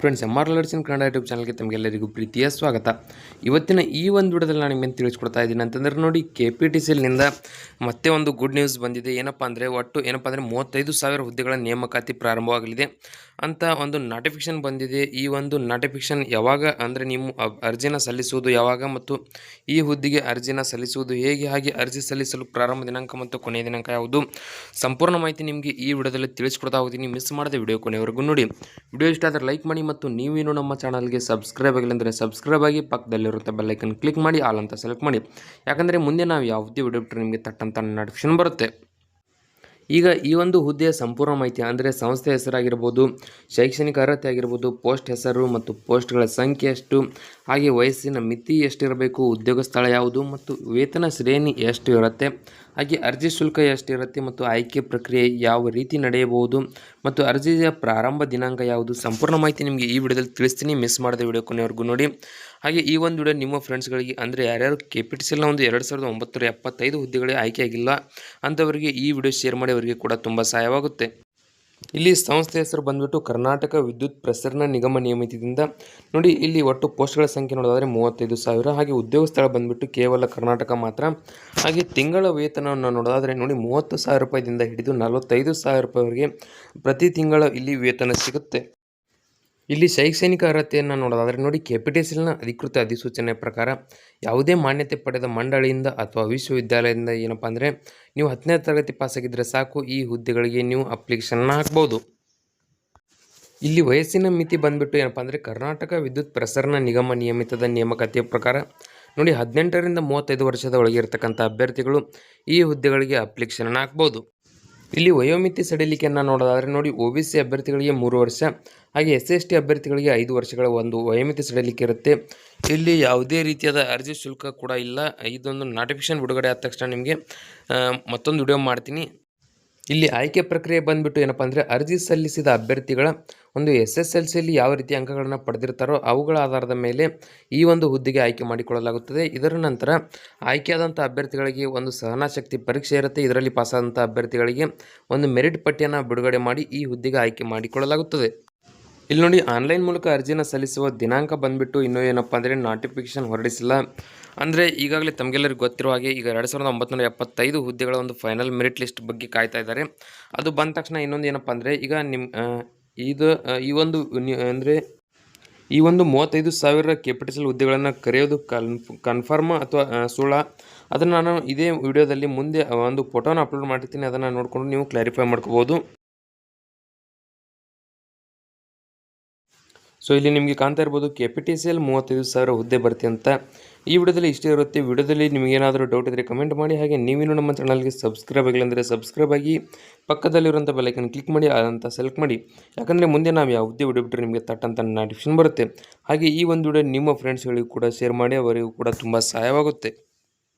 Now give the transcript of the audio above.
Friends M R ಲರ್ಸಿನ್ Kannada YouTube ಚಾನಲ್ಗೆ ತಮಗೆಲ್ಲರಿಗೂ ಪ್ರೀತಿಯ ಸ್ವಾಗತ. ಇವತ್ತಿನ ಈ ಒಂದು ವಿಡಿಯೋದಲ್ಲಿ ನಾನು ನಿಮಗೆ ತಿಳಿಸ್ಕೊಡ್ತಾ ಇದ್ದೀನಿ ಅಂತಂದ್ರೆ ನೋಡಿ ಕೆ ಪಿ ಟಿ ಸಿಲ್ನಿಂದ ಮತ್ತೆ ಒಂದು ಗುಡ್ ನ್ಯೂಸ್ ಬಂದಿದೆ. ಏನಪ್ಪ ಅಂದರೆ ಒಟ್ಟು ಏನಪ್ಪ ಅಂದರೆ ಮೂವತ್ತೈದು ಸಾವಿರ ಹುದ್ದೆಗಳ ನೇಮಕಾತಿ ಪ್ರಾರಂಭವಾಗಲಿದೆ ಅಂತ ಒಂದು ನೋಟಿಫಿಕೇಷನ್ ಬಂದಿದೆ. ಈ ಒಂದು ನೋಟಿಫಿಕೇಷನ್ ಯಾವಾಗ ಅಂದರೆ ನೀವು ಅರ್ಜಿನ ಸಲ್ಲಿಸುವುದು ಯಾವಾಗ ಮತ್ತು ಈ ಹುದ್ದೆಗೆ ಅರ್ಜಿನ ಸಲ್ಲಿಸುವುದು ಹೇಗೆ, ಹಾಗೆ ಅರ್ಜಿ ಸಲ್ಲಿಸಲು ಪ್ರಾರಂಭ ದಿನಾಂಕ ಮತ್ತು ಕೊನೆಯ ದಿನಾಂಕ ಯಾವುದು ಸಂಪೂರ್ಣ ಮಾಹಿತಿ ನಿಮಗೆ ಈ ವಿಡಿಯೋದಲ್ಲಿ ತಿಳಿಸ್ಕೊಡ್ತಾ ಹೋಗ್ತೀನಿ. ಮಿಸ್ ಮಾಡದೆ ವಿಡಿಯೋ ಕೊನೆವರೆಗೂ ನೋಡಿ. ವಿಡಿಯೋ ಇಷ್ಟ ಆದರೆ ಲೈಕ್ ಮಾಡಿ ಮತ್ತು ನೀವೇನು ನಮ್ಮ ಚಾನಲ್ಗೆ ಸಬ್ಸ್ಕ್ರೈಬ್ ಆಗಿಲ್ಲ ಸಬ್ಸ್ಕ್ರೈಬ್ ಆಗಿ ಪಕ್ಕದಲ್ಲಿರುತ್ತೆ ಬೆಲ್ಲೈಕನ್ ಕ್ಲಿಕ್ ಮಾಡಿ, ಆಲ್ ಅಂತ ಸೆಲೆಕ್ಟ್ ಮಾಡಿ. ಯಾಕಂದರೆ ಮುಂದೆ ನಾವು ಯಾವುದೇ ವಿಡಿಯೋ ಬಿಟ್ಟರೆ ನಿಮಗೆ ತಟ್ಟಂತ ನೋಟಿಫಿಕೇಶನ್ ಬರುತ್ತೆ. ಈಗ ಈ ಒಂದು ಹುದ್ದೆಯ ಸಂಪೂರ್ಣ ಮಾಹಿತಿ ಅಂದರೆ ಸಂಸ್ಥೆ ಹೆಸರಾಗಿರ್ಬೋದು, ಶೈಕ್ಷಣಿಕ ಅರ್ಹತೆ ಆಗಿರ್ಬೋದು, ಪೋಸ್ಟ್ ಹೆಸರು ಮತ್ತು ಪೋಸ್ಟ್ಗಳ ಸಂಖ್ಯೆ ಎಷ್ಟು, ಹಾಗೆ ವಯಸ್ಸಿನ ಮಿತಿ ಎಷ್ಟಿರಬೇಕು, ಉದ್ಯೋಗ ಸ್ಥಳ ಯಾವುದು ಮತ್ತು ವೇತನ ಶ್ರೇಣಿ ಎಷ್ಟು ಇರುತ್ತೆ, ಹಾಗೆ ಅರ್ಜಿ ಶುಲ್ಕ ಎಷ್ಟಿರುತ್ತೆ ಮತ್ತು ಆಯ್ಕೆ ಪ್ರಕ್ರಿಯೆ ಯಾವ ರೀತಿ ನಡೆಯಬಹುದು ಮತ್ತು ಅರ್ಜಿಯ ಪ್ರಾರಂಭ ದಿನಾಂಕ ಯಾವುದು, ಸಂಪೂರ್ಣ ಮಾಹಿತಿ ನಿಮಗೆ ಈ ವಿಡಿಯೋದಲ್ಲಿ ತಿಳಿಸ್ತೀನಿ. ಮಿಸ್ ಮಾಡದೆ ವಿಡಿಯೋ ಕೊನೆವರೆಗೂ ನೋಡಿ. ಹಾಗೆ ಈ ಒಂದು ವಿಡಿಯೋ ನಿಮ್ಮ ಫ್ರೆಂಡ್ಸ್ಗಳಿಗೆ ಅಂದರೆ ಯಾರ್ಯಾರು ಕೆ ಪಿ ಟಿ ಸಿಲ್ನ ಒಂದು ಎರಡು ಸಾವಿರದ ಒಂಬತ್ತರ ಎಪ್ಪತ್ತೈದು ಹುದ್ದೆಗಳೇ ಆಯ್ಕೆಯಾಗಿಲ್ಲ ಅಂಥವರಿಗೆ ಈ ವಿಡಿಯೋ ಶೇರ್ ಮಾಡಿ ಅವರಿಗೆ ಕೂಡ ತುಂಬ ಸಹಾಯವಾಗುತ್ತೆ. ಇಲ್ಲಿ ಸಂಸ್ಥೆ ಹೆಸರು ಬಂದ್ಬಿಟ್ಟು ಕರ್ನಾಟಕ ವಿದ್ಯುತ್ ಪ್ರಸರಣ ನಿಗಮ ನಿಯಮಿತದಿಂದ. ನೋಡಿ, ಇಲ್ಲಿ ಒಟ್ಟು ಪೋಸ್ಟ್ಗಳ ಸಂಖ್ಯೆ ನೋಡೋದಾದರೆ ಮೂವತ್ತೈದು ಸಾವಿರ. ಹಾಗೆ ಉದ್ಯೋಗ ಸ್ಥಳ ಬಂದ್ಬಿಟ್ಟು ಕೇವಲ ಕರ್ನಾಟಕ ಮಾತ್ರ. ಹಾಗೆ ತಿಂಗಳ ವೇತನವನ್ನು ನೋಡೋದಾದರೆ ನೋಡಿ, ಮೂವತ್ತು ಸಾವಿರ ರೂಪಾಯಿದಿಂದ ಹಿಡಿದು ನಲವತ್ತೈದು ಸಾವಿರ ರೂಪಾಯಿವರೆಗೆ ಪ್ರತಿ ತಿಂಗಳ ಇಲ್ಲಿ ವೇತನ ಸಿಗುತ್ತೆ. ಇಲ್ಲಿ ಶೈಕ್ಷಣಿಕ ಅರ್ಹತೆಯನ್ನು ನೋಡೋದಾದರೆ ನೋಡಿ ಕೆಪಿಟಿಸಿಲ್ನ ಅಧಿಕೃತ ಅಧಿಸೂಚನೆ ಪ್ರಕಾರ ಯಾವುದೇ ಮಾನ್ಯತೆ ಪಡೆದ ಮಂಡಳಿಯಿಂದ ಅಥವಾ ವಿಶ್ವವಿದ್ಯಾಲಯದಿಂದ ಏನಪ್ಪ ಅಂದರೆ ನೀವು ಹತ್ತನೇ ತರಗತಿ ಪಾಸಾಗಿದ್ದರೆ ಸಾಕು, ಈ ಹುದ್ದೆಗಳಿಗೆ ನೀವು ಅಪ್ಲಿಕೇಶನ್ನ ಹಾಕ್ಬೋದು. ಇಲ್ಲಿ ವಯಸ್ಸಿನ ಮಿತಿ ಬಂದ್ಬಿಟ್ಟು ಏನಪ್ಪ ಅಂದರೆ ಕರ್ನಾಟಕ ವಿದ್ಯುತ್ ಪ್ರಸರಣ ನಿಗಮ ನಿಯಮಿತದ ನೇಮಕಾತಿಯ ಪ್ರಕಾರ ನೋಡಿ ಹದಿನೆಂಟರಿಂದ ಮೂವತ್ತೈದು ವರ್ಷದ ಒಳಗೆ ಇರತಕ್ಕಂಥ ಅಭ್ಯರ್ಥಿಗಳು ಈ ಹುದ್ದೆಗಳಿಗೆ ಅಪ್ಲಿಕೇಶನ್ ಹಾಕ್ಬೋದು. ಇಲ್ಲಿ ವಯೋಮಿತಿ ಸಡಿಲಿಕೆಯನ್ನು ನೋಡೋದಾದರೆ ನೋಡಿ, ಒ ಬಿ ಸಿ ಅಭ್ಯರ್ಥಿಗಳಿಗೆ ಮೂರು ವರ್ಷ, ಹಾಗೆ ಎಸ್ ಎಸ್ ಟಿ ಅಭ್ಯರ್ಥಿಗಳಿಗೆ ಐದು ವರ್ಷಗಳ ಒಂದು ವಯೋಮಿತಿ ಸಡಿಲಿಕೆ ಇರುತ್ತೆ. ಇಲ್ಲಿ ಯಾವುದೇ ರೀತಿಯಾದ ಅರ್ಜಿ ಶುಲ್ಕ ಕೂಡ ಇಲ್ಲ. ಇದೊಂದು ನೋಟಿಫಿಕೇಶನ್ ಬಿಡುಗಡೆ ಆದ ತಕ್ಷಣ ನಿಮಗೆ ಮತ್ತೊಂದು ವಿಡಿಯೋ ಮಾಡ್ತೀನಿ. ಇಲ್ಲಿ ಆಯ್ಕೆ ಪ್ರಕ್ರಿಯೆ ಬಂದ್ಬಿಟ್ಟು ಏನಪ್ಪ ಅಂದರೆ ಅರ್ಜಿ ಸಲ್ಲಿಸಿದ ಅಭ್ಯರ್ಥಿಗಳ ಒಂದು ಎಸ್ ಎಸ್ ಎಲ್ ಸಿಯಲ್ಲಿ ಯಾವ ರೀತಿ ಅಂಕಗಳನ್ನು ಪಡೆದಿರ್ತಾರೋ ಅವುಗಳ ಆಧಾರದ ಮೇಲೆ ಈ ಒಂದು ಹುದ್ದೆಗೆ ಆಯ್ಕೆ ಮಾಡಿಕೊಳ್ಳಲಾಗುತ್ತದೆ. ಇದರ ನಂತರ ಆಯ್ಕೆಯಾದಂಥ ಅಭ್ಯರ್ಥಿಗಳಿಗೆ ಒಂದು ಸಹನಾಶಕ್ತಿ ಪರೀಕ್ಷೆ ಇರುತ್ತೆ. ಇದರಲ್ಲಿ ಪಾಸಾದಂಥ ಅಭ್ಯರ್ಥಿಗಳಿಗೆ ಒಂದು ಮೆರಿಟ್ ಪಟ್ಟಿಯನ್ನು ಬಿಡುಗಡೆ ಮಾಡಿ ಈ ಹುದ್ದೆಗೆ ಆಯ್ಕೆ ಮಾಡಿಕೊಳ್ಳಲಾಗುತ್ತದೆ. ಇಲ್ಲಿ ನೋಡಿ ಆನ್ಲೈನ್ ಮೂಲಕ ಅರ್ಜಿನ ಸಲ್ಲಿಸುವ ದಿನಾಂಕ ಬಂದ್ಬಿಟ್ಟು ಇನ್ನೂ ಏನಪ್ಪ ಅಂದರೆ ನೋಟಿಫಿಕೇಶನ್ ಹೊರಡಿಸಿಲ್ಲ. ಅಂದರೆ ಈಗಾಗಲೇ ತಮಗೆಲ್ಲರಿಗೂ ಗೊತ್ತಿರುವ ಹಾಗೆ ಈಗ ಎರಡು ಸಾವಿರದ ಒಂಬತ್ತು ಎಪ್ಪತ್ತೈದು ಹುದ್ದೆಗಳ ಒಂದು ಫೈನಲ್ ಮೆರಿಟ್ ಲಿಸ್ಟ್ ಬಗ್ಗೆ ಕಾಯ್ತಾ ಇದ್ದಾರೆ. ಅದು ಬಂದ ತಕ್ಷಣ ಇನ್ನೊಂದು ಏನಪ್ಪ ಅಂದರೆ ಈಗ ನಿಮ್ಮ ಇದು ಈ ಒಂದು ಅಂದರೆ ಈ ಒಂದು ಮೂವತ್ತೈದು ಸಾವಿರ ಕ್ಯಾಪಿಟಲ್ ಹುದ್ದೆಗಳನ್ನು ಕರೆಯೋದು ಕನ್ಫ್ ಕನ್ಫರ್ಮ್ ಅಥವಾ ಸುಳ್ಳ? ಅದನ್ನು ನಾನು ಇದೇ ವಿಡಿಯೋದಲ್ಲಿ ಮುಂದೆ ಒಂದು ಫೋಟೋನ ಅಪ್ಲೋಡ್ ಮಾಡಿರ್ತೀನಿ ಅದನ್ನು ನೋಡಿಕೊಂಡು ನೀವು ಕ್ಲಾರಿಫೈ ಮಾಡ್ಕೋಬೋದು. ಸೊ ಇಲ್ಲಿ ನಿಮಗೆ ಕಾಣ್ತಾ ಇರ್ಬೋದು K P T C L ಮೂವತ್ತೈದು ಸಾವಿರ ಹುದ್ದೆ ಬರುತ್ತೆ ಅಂತ. ಈ ವಿಡಿಯೋದಲ್ಲಿ ಇಷ್ಟೇ ಇರುತ್ತೆ. ವಿಡಿಯೋದಲ್ಲಿ ನಿಮಗೇನಾದರೂ ಡೌಟ್ ಇದ್ದರೆ ಕಮೆಂಟ್ ಮಾಡಿ. ಹಾಗೆ ನೀವೇನು ನಮ್ಮ ಚಾನಲ್ಗೆ ಸಬ್ಸ್ಕ್ರೈಬ್ ಆಗಿಲ್ಲ ಅಂದರೆ ಸಬ್ಸ್ಕ್ರೈಬ್ ಆಗಿ ಪಕ್ಕದಲ್ಲಿರುವಂಥ ಬೆಲೈಕನ್ ಕ್ಲಿಕ್ ಮಾಡಿ, ಅದಂತ ಸೆಲೆಕ್ಟ್ ಮಾಡಿ. ಯಾಕಂದರೆ ಮುಂದೆ ನಾವು ಯಾವುದೇ ವಿಡಿಯೋ ಬಿಟ್ಟರೆ ನಿಮಗೆ ತಟ್ಟಂತ ನೋಟಿಫಿಕೇಶನ್ ಬರುತ್ತೆ. ಹಾಗೆ ಈ ಒಂದು ವಿಡಿಯೋ ನಿಮ್ಮ ಫ್ರೆಂಡ್ಸ್ಗಳಿಗೂ ಕೂಡ ಶೇರ್ ಮಾಡಿ, ಅವರಿಗೂ ಕೂಡ ತುಂಬ ಸಹಾಯವಾಗುತ್ತೆ.